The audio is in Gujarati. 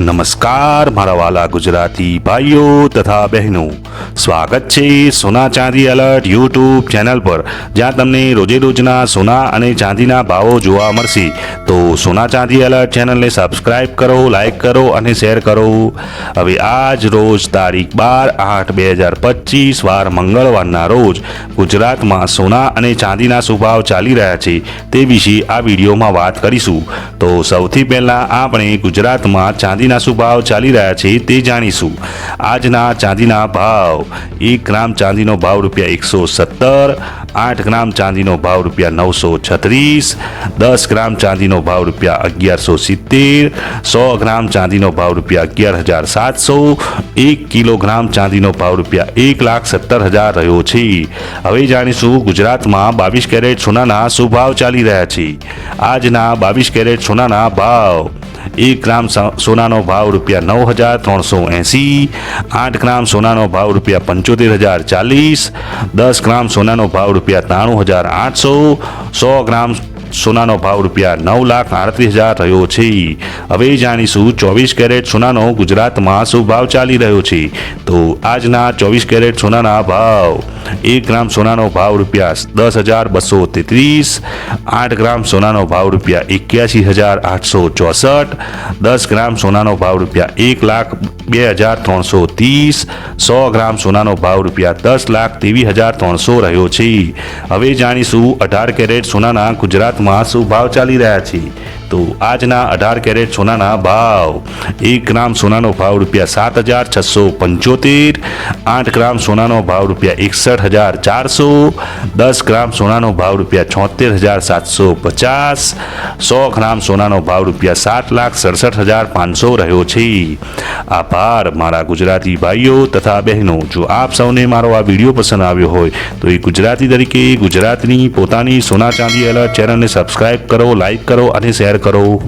નમસ્કાર, મારા વાલા ગુજરાતી ભાઈઓ તથા બહેનો. સ્વાગત છે સોના ચાંદી એલર્ટ યુટ્યુબ ચેનલ પર. જ્યાં તમને રોજે રોજના સોના અને ચાંદીના ભાવો જોવા મળશે. તો સોના ચાંદી એલર્ટ ચેનલને સબસ્ક્રાઇબ કરો લાઈક કરો અને શેર કરો. હવે આજ રોજ તારીખ બાર આઠ બે હજાર પચીસ, વાર મંગળવારના રોજ ગુજરાતમાં સોના અને ચાંદીના સ્વભાવ ચાલી રહ્યા છે તે વિશે આ વિડીયોમાં વાત કરીશું. તો સૌથી પહેલાં આપણે ગુજરાતમાં ચાંદીના શું ભાવ ચાલી રહ્યા છે, તે જાણીશું. આજના ચાંદીના ભાવ, એક ગ્રામ ચાંદીનો ભાવ રૂપિયા એકસો સત્તર, આઠ ગ્રામ ચાંદીનો ભાવ રૂપિયા નવસો છત્રીસ, દસ ગ્રામ ચાંદીનો ભાવ રૂપિયા અગિયારસો સિત્તેર, સો ગ્રામ ચાંદીનો ભાવ રૂપિયા અગિયાર હજાર સાતસો, એક કિલોગ્રામ ચાંદીનો ભાવ રૂપિયા એક લાખ સત્તર હજાર રહ્યો છે. હવે જાણીશું ગુજરાતમાં બાવીસ કેરેટ સોનાના શું ભાવ ચાલી રહ્યા છે. આજના બાવીસ કેરેટ સોનાના ભાવ એક ગ્રામ સોનાનો ભાવ રૂપિયા નવ હજાર ત્રણસો એંસી, આઠ ગ્રામ સોનાનો ભાવ રૂપિયા પંચોતેર હજાર ચાલીસ, દસ ગ્રામ સોનાનો ભાવ રૂપિયા ત્રાણું હજાર આઠસો, સો ગ્રામ સોનાનો ભાવ રૂપિયા નવ લાખ આડત્રીસ હજાર રહ્યો છે. હવે જાણીશું ચોવીસ કેરેટ સોનાનો ગુજરાતમાં શું ભાવ ચાલી રહ્યો છે. તો આજના ચોવીસ કેરેટ સોનાના ભાવ, એક ગ્રામ સોનાનો ભાવ રૂપિયા દસ હજાર બસો તેત્રીસ, આઠ ગ્રામ સોનાનો ભાવ રૂપિયા એક્યાસી હજાર આઠસો ચોસઠ, દસ ગ્રામ સોનાનો ભાવ રૂપિયા એક લાખ બે હજાર ત્રણસો ત્રીસ, સો ગ્રામ સોનાનો ભાવ રૂપિયા દસ લાખ ત્રેવીસ હજાર ત્રણસો રહ્યો છે. હવે જાણીશું અઢાર કેરેટ સોનાના ગુજરાતમાં શું ભાવ ચાલી રહ્યા છે. તો આજના અઢાર કેરેટ સોનાના ભાવ. એક ગ્રામ સોનાનો ભાવ રૂપિયા સાત હજાર છસો પંચોતેર, આઠ ગ્રામ સોનાનો ભાવ રૂપિયા એકસઠ હજાર ચારસો, દસ ગ્રામ સોનાનો ભાવ રૂપિયા છોતેર હજાર સાતસો પચાસ, સો ગ્રામ સોનાનો ભાવ રૂપિયા સાત લાખ સડસઠ હજાર પાંચસો રહ્યો છે. આભાર, મારા ગુજરાતી ભાઈઓ તથા બહેનો. જો આપ સૌને મારો આ વીડિયો પસંદ આવ્યો હોય, તો એ ગુજરાતી તરીકે ગુજરાતની પોતાની સોના ચાંદી એલર્ટ ચેનલને સબસ્ક્રાઇબ કરો, લાઇક કરો અને શેર કરો